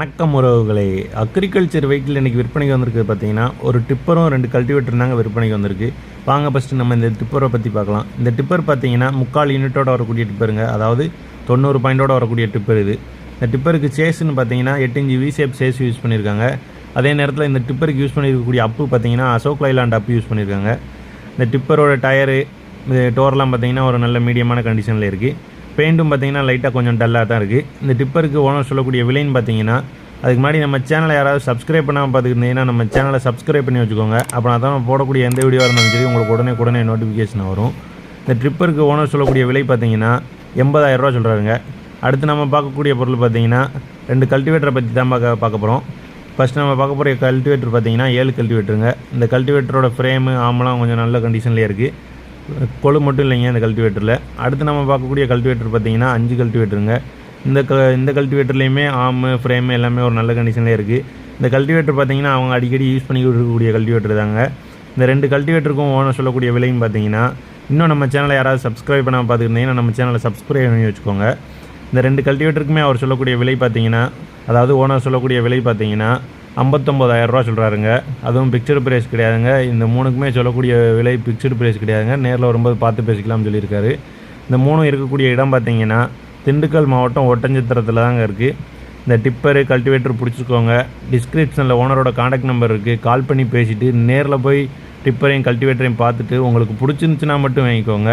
வணக்கம் உறவுகளை. Agriculture vehicle இன்றைக்கி விற்பனைக்கு வந்திருக்கு பார்த்தீங்கன்னா ஒரு டிப்பரும் ரெண்டு கல்டிவேட்டர் தாங்க விற்பனைக்கு வந்திருக்கு. வாங்க ஃபஸ்ட்டு நம்ம இந்த டிப்பரை பற்றி பார்க்கலாம். இந்த டிப்பர் பார்த்தீங்கன்னா முக்கால் யூனிட்டோட வரக்கூடிய டிப்பருங்க அதாவது தொண்ணூறு பாயிண்டோட வரக்கூடிய டிப்பர் இது. இந்த டிப்பருக்கு சேஸ்ன்னு பார்த்தீங்கன்னா எட்டு இஞ்சி வி சேஸ் யூஸ் பண்ணியிருக்காங்க. அதே நேரத்தில் இந்த டிப்பருக்கு யூஸ் பண்ணியிருக்கக்கூடிய அப்பு பார்த்தீங்கன்னா அசோக் லைலாண்ட் அப்பு யூஸ் பண்ணியிருக்காங்க. இந்த டிப்பரோட டயரு இது டோர்லாம் பார்த்தீங்கன்னா ஒரு நல்ல மீடியமான கண்டிஷனில் இருக்குது பெயிண்ட்டும் பார்த்தீங்கன்னா லைட்டாக கொஞ்சம் டல்லாக தான் இருக்குது இந்த டிப்பருக்கு ஓனர் சொல்லக்கூடிய விலைன்னு பார்த்தீங்கன்னா அதுக்கு முன்னாடி நம்ம சேனலை யாராவது சப்ஸ்கிரைப் பண்ணாமல் பார்த்துக்கிட்டீங்கன்னா நம்ம சேனலை சப்ஸ்கிரைப் பண்ணி வச்சுக்கோங்க. அப்புறம் அதான் போடக்கூடிய எந்த வீடியோ இருந்தாலும் சரி உங்களுக்கு உடனே உடனே நோட்டிஃபிகேஷன் வரும். இந்த ட்ரிப்பருக்கு ஓனர் சொல்லக்கூடிய விலை பார்த்தீங்கன்னா எண்பதாயிரரூவா சொல்கிறாருங்க அடுத்து நம்ம பார்க்கக்கூடிய பொருள் பார்த்தீங்கன்னா ரெண்டு கல்டிவேட்டரை பற்றி தான் பார்க்க பார்க்க போகிறோம் ஃபஸ்ட் நம்ம பார்க்க போகிற கல்டிவேட்டர் பார்த்தீங்கன்னா ஏழு கல்டிவேட்டருங்க இந்த கல்டிவேட்டரோட ஃப்ரேமு ஆம்பலாம் கொஞ்சம் நல்ல கண்டிஷன்லேயே இருக்குது கொழு மட்டும் இல்லைங்க இந்த கல்டிவேட்டரில் அடுத்து நம்ம பார்க்கக்கூடிய கல்டிவேட்டர் பார்த்தீங்கன்னா அஞ்சு கல்டிவேட்டருங்க இந்த க இந்த கல்டிவேட்டர்லேயுமே ஆமு ஃப்ரேமு எல்லாமே ஒரு நல்ல கண்டிஷன்லேயே இருக்குது இந்த கல்டிவேட்டர் பார்த்தீங்கன்னா அவங்க அடிக்கடி யூஸ் பண்ணி இருக்கக்கூடிய கல்டிவேட்டர் தாங்க. இந்த ரெண்டு கல்டிவேட்டருக்கும் ஓனர் சொல்லக்கூடிய விலையும் பார்த்தீங்கன்னா இன்னும் நம்ம சேனலை யாராவது சப்ஸ்கிரைப் பண்ணாமல் பார்த்துக்கிட்டிங்கன்னா நம்ம சேனலை சப்ஸ்கிரைப் பண்ணி வச்சுக்கோங்க. இந்த ரெண்டு கல்டிவேட்டருக்குமே அவர் சொல்லக்கூடிய விலை பார்த்தீங்கன்னா அதாவது ஓனர் சொல்லக்கூடிய விலை பார்த்தீங்கன்னா ஐம்பத்தொம்போதாயிரரூவா சொல்கிறாருங்க அதுவும் பிக்சர் ப்ரைஸ் கிடையாதுங்க. இந்த மூணுக்குமே சொல்லக்கூடிய விலை பிக்சர் ப்ரைஸ் கிடையாதுங்க. நேரில் வரும்போது பார்த்து பேசிக்கலாம்னு சொல்லியிருக்காரு. இந்த மூணும் இருக்கக்கூடிய இடம் பார்த்தீங்கன்னா திண்டுக்கல் மாவட்டம் ஒட்டஞ்சத்திரத்தில் தாங்க இருக்குது இந்த டிப்பரு கல்டிவேட்டர் பிடிச்சிக்கோங்க. டிஸ்கிரிப்ஷனில் ஓனரோட காண்டாக்ட் நம்பர் இருக்குது கால் பண்ணி பேசிவிட்டு நேரில் போய் டிப்பரையும் கல்டிவேட்டரையும் பார்த்துட்டு உங்களுக்கு பிடிச்சிருந்துச்சுன்னா மட்டும் வாங்கிக்கோங்க.